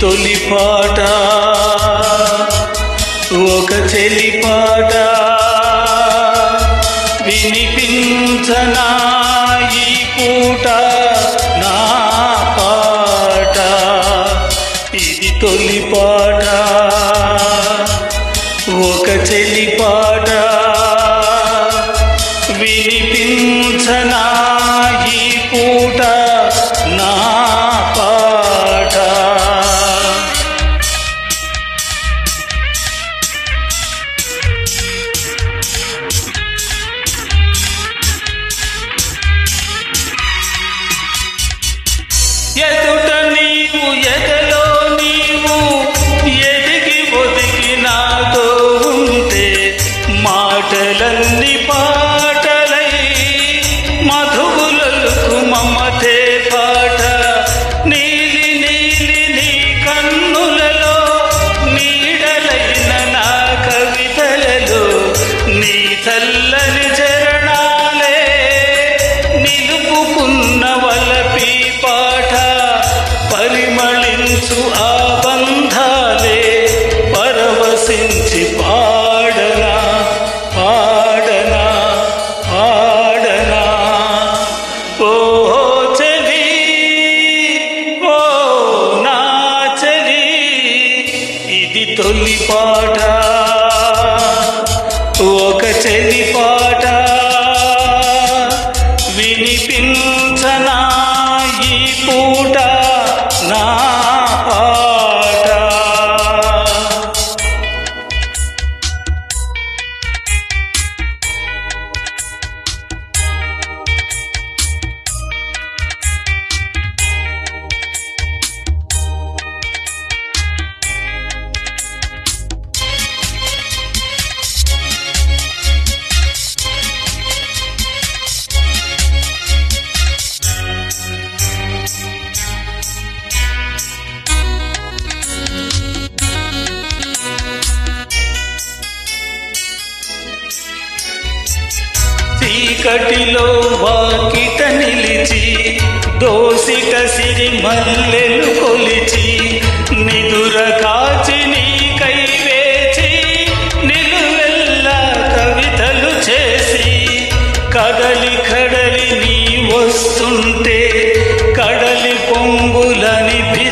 తొలి పాట. ఒక చెలి పాట వినిపించనా ఈ పూట నా పాట. ఇది తొలి పాట ఒక చెలి పాట. మాటలన్నీ పాటలై మధువులకు మమతే పాట. నీలి నీలి నీ కన్నులలో నీడలైన నా కవితలలో నీ చల్లని ఇది తొలి పాట ఒక చెల్లి పాట. చీకటిలో వాకిట నిలిచి దోసిట సిరి మల్లెలు కొలిచి నిదుర కాచి నీకై వేచి నిలువెల్ల కవితలు చేసి కదలి కడలి నీ వస్తుంటే కడలి పొంగులనిపిస్తుంటే